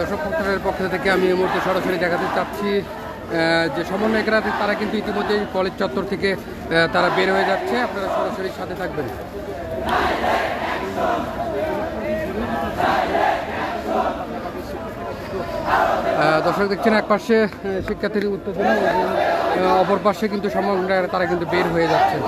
দর্শক পক্ষের পক্ষ থেকে আমি এই মুহূর্তে সরাসরি দেখাতে চাচ্ছি যে সমন্বয়করা তারা কিন্তু ইতিমধ্যেই কলেজ চত্বর থেকে তারা বের হয়ে যাচ্ছে। আপনারা সরাসরি সাথে থাকবেন। দর্শক দেখছেন, এক পাশে শিক্ষার্থীর উত্তেজনা অপর পাশে কিন্তু সমন্বয়করা, তারা কিন্তু বের হয়ে যাচ্ছে।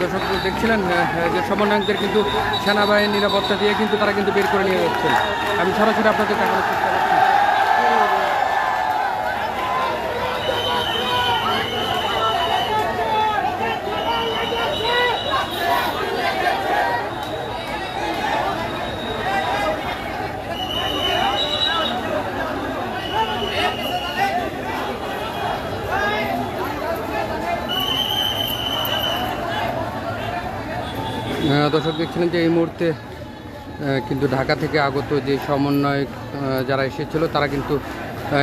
দর্শক দেখছিলেন যে সমন্বয়কদের কিন্তু সেনাবাহিনীর নিরাপত্তা দিয়ে কিন্তু তারা কিন্তু বের করে নিয়ে যাচ্ছেন। আমি সরাসরি আপনাদের দেখানোর চেষ্টা দর্শক দেখছিলেন যে এই মুহূর্তে কিন্তু ঢাকা থেকে আগত যে সমন্বয় যারা এসেছিল, তারা কিন্তু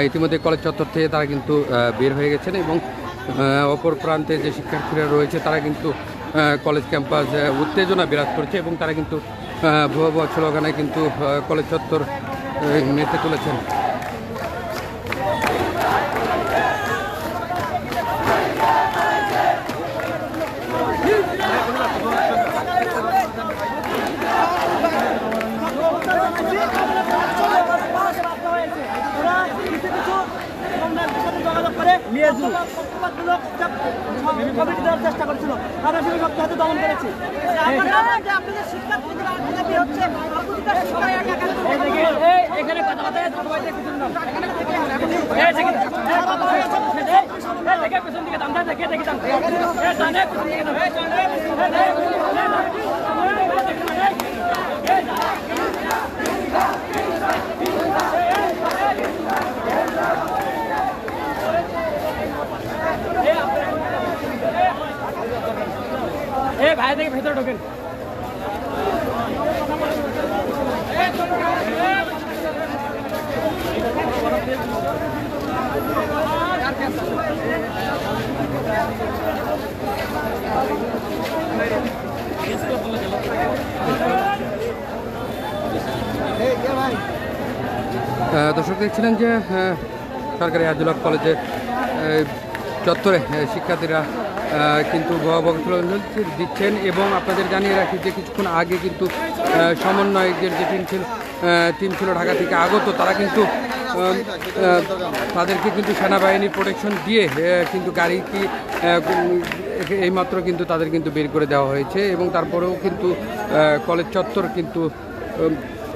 ইতিমধ্যে কলেজ চত্বর থেকে তারা কিন্তু বের হয়ে গেছেন এবং অপর প্রান্তে যে শিক্ষার্থীরা রয়েছে, তারা কিন্তু কলেজ ক্যাম্পাস উত্তেজনা বিরাজ করছে এবং তারা কিন্তু ভুয়া ভুয়া স্লোগানে কিন্তু কলেজ চত্বর মেতে তুলেছেন। চেষ্টা করছিল তারা সেটা সপ্তাহ দমন করেছে এখানে এই দেখে দেখে দেখে এই ভাই ভেতরে ঢোকেন। দর্শক দেখছিলেন যে সরকারি আজুলক কলেজে চত্বরে শিক্ষার্থীরা কিন্তু ভয়াবহ দিচ্ছেন এবং আপনাদের জানিয়ে রাখি যে কিছুক্ষণ আগে কিন্তু সমন্বয়কদের যে টিম ছিল টিম ছিল ঢাকা থেকে আগত তারা কিন্তু তাদেরকে কিন্তু সেনাবাহিনীর প্রোটেকশন দিয়ে কিন্তু গাড়ি কি আহ, উম, এইমাত্র কিন্তু তাদের কিন্তু বের করে দেওয়া হয়েছে এবং তারপরেও কিন্তু কলেজ চত্বর কিন্তু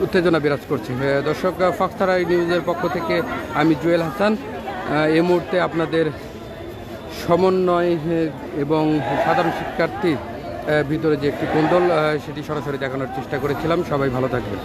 উত্তেজনা বিরাজ করছে। দর্শক ফক্তারা নিউজের পক্ষ থেকে আমি জুয়েল হাসান। এই মুহূর্তে আপনাদের সমন্বয় এবং সাধারণ শিক্ষার্থীর ভিতরে যে একটি কোন্দল সেটি সরাসরি দেখানোর চেষ্টা করেছিলাম। সবাই ভালো থাকবেন।